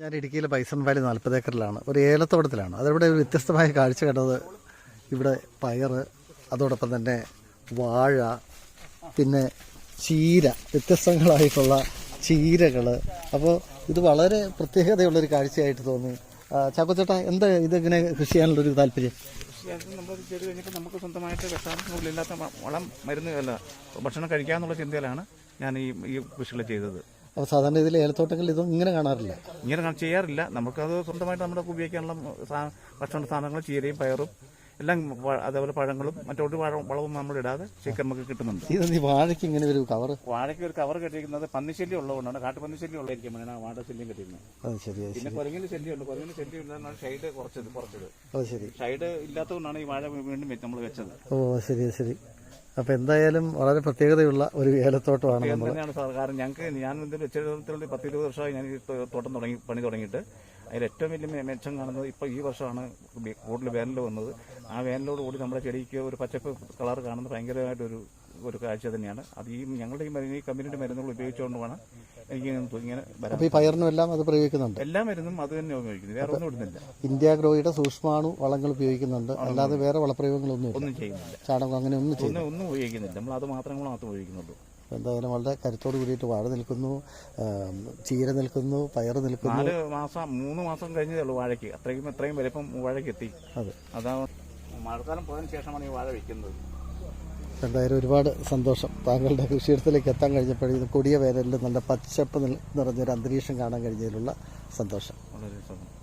ഞാൻ ഇടുക്കിയിലെ പൈസൺ വാലി നാൽപ്പത് ഏക്കറിലാണ്. ഒരു ഏലത്തോട്ടത്തിലാണ്. അതിവിടെ ഒരു വ്യത്യസ്തമായ കാഴ്ച കണ്ടത് ഇവിടെ പയറ് അതോടൊപ്പം തന്നെ വാഴ പിന്നെ ചീര വ്യത്യസ്തങ്ങളായിട്ടുള്ള ചീരകൾ അപ്പോൾ ഇത് വളരെ പ്രത്യേകതയുള്ളൊരു കാഴ്ചയായിട്ട് തോന്നി. ചാക്കോച്ചേട്ട എന്താ ഇതിങ്ങനെ കൃഷി ചെയ്യാനുള്ളൊരു താല്പര്യം? നമ്മൾ ചെയ്ത് കഴിഞ്ഞിട്ട് നമുക്ക് സ്വന്തമായിട്ട് വിഷാംശങ്ങളില്ലാത്ത വളം മരുന്ന് അല്ല ഭക്ഷണം കഴിക്കാമെന്നുള്ള ചിന്തയിലാണ് ഞാൻ ഈ ഈ കൃഷികൾ ചെയ്തത്. അപ്പോൾ സാധാരണ ഇതിൽ ഏലത്തോട്ടങ്ങൾ ഇതും ഇങ്ങനെ കാണാറില്ല. ഇങ്ങനെ ചെയ്യാറില്ല. നമുക്കത് സ്വന്തമായിട്ട് നമ്മുടെ ഉപയോഗിക്കാനുള്ള ഭക്ഷണ സാധനങ്ങൾ ചീരയും പയറും എല്ലാം അതേപോലെ പഴങ്ങളും മറ്റൊരു വളം വളവും നമ്മൾ ഇടാതെ ശരിക്കും നമുക്ക് കിട്ടുന്നുണ്ട്. ഇത് ഈ വാഴയ്ക്ക് ഇങ്ങനെ ഒരു കവർ വാഴയ്ക്ക് ഒരു കവർ കെട്ടിയിരിക്കുന്നത് പന്നിശല്യം ഉള്ളതുകൊണ്ടാണ്. കാട്ടുപന്നിശല്യം ഉള്ളതായിരിക്കും വേണം വാഴ ശല്യം കെട്ടിയിരുന്നത് അത് ശരി പിന്നെ കുരങ്ങിന് ശല്യമുണ്ട്. കുരങ്ങിന് ശല്യം ഇല്ലാന്നാണ് ഷൈഡ് കുറച്ചത് കുറച്ചത്. അത് ശരി. ഷൈഡ് ഇല്ലാത്തതുകൊണ്ടാണ് ഈ വാഴ വീണ്ടും നമ്മൾ വെച്ചത്. ഓ ശരി ശരി. അപ്പോൾ എന്തായാലും വളരെ പ്രത്യേകതയുള്ള ഒരു ഏലത്തോട്ടമാണ് നമ്മൾ തന്നെയാണ് സാർ? കാരണം ഞങ്ങൾക്ക് ഞാൻ ഇതിൽ വെച്ചിടത്തിൽ പത്ത് ഇരുപത് വർഷമായി ഞാൻ ഈ തോട്ടം തുടങ്ങി പണി തുടങ്ങിയിട്ട്. അതിൽ ഏറ്റവും വലിയ മെച്ചം കാണുന്നത് ഇപ്പോൾ ഈ വർഷമാണ് കൂടുതൽ വേനൽ വന്നത്. ആ വേനലോട് കൂടി നമ്മുടെ ചെടിക്ക് ഒരു പച്ചപ്പ് കളർ കാണുന്നത് ഭയങ്കരമായിട്ടൊരു ഒരു കാഴ്ച തന്നെയാണ്. അത് ഈ ഞങ്ങളുടെ ഈ മരുന്ന് ഈ കമ്പനിയുടെ മരുന്നുകൾ ഉപയോഗിച്ചുകൊണ്ട് വേണം എനിക്ക് ഇങ്ങനെ വരാം ഈ പയറിനും എല്ലാം അത് പ്രയോഗിക്കുന്നുണ്ട്? എല്ലാ മരുന്നും അത് തന്നെ ഉപയോഗിക്കുന്നു. വേറെ ഒന്നും ഇടുന്നില്ല. ഇന്ത്യ ഗ്രോയുടെ സൂക്ഷ്മാണു വളങ്ങൾ ഉപയോഗിക്കുന്നുണ്ട്. അല്ലാതെ വേറെ വളപ്രയോഗങ്ങളൊന്നും ഒന്നും ചെയ്യുന്നില്ല. ചാണകം അങ്ങനെ ഒന്നും ചെയ്യും ഒന്നും ഒന്നും ഉപയോഗിക്കുന്നില്ല. നമ്മൾ അത് മാത്രം മാത്രം ഉപയോഗിക്കുന്നുള്ളൂ. എന്തായാലും വളരെ കരുത്തോട് കൂടിയിട്ട് വാഴ നിൽക്കുന്നു ചീര നിൽക്കുന്നു പയർ നിൽക്കുന്നു. നാല് മാസം മൂന്ന് മാസം കഴിഞ്ഞതേ ഉള്ളൂ വാഴയ്ക്ക്. അത്രയും എത്രയും വലിപ്പം വാഴയ്ക്ക് എത്തി. അതെ. അതാ മഴക്കാലം പോയതിനു ശേഷമാണ് ഈ വാഴ വെക്കുന്നത് എന്തായാലും ഒരുപാട് സന്തോഷം. താങ്കളുടെ കൃഷിയിടത്തിലേക്ക് എത്താൻ കഴിഞ്ഞപ്പോഴും കൊടിയ വേനലിൽ നല്ല പച്ചപ്പ് നിറഞ്ഞൊരു അന്തരീക്ഷം കാണാൻ കഴിഞ്ഞതിലുള്ള സന്തോഷം. വളരെ സന്തോഷം.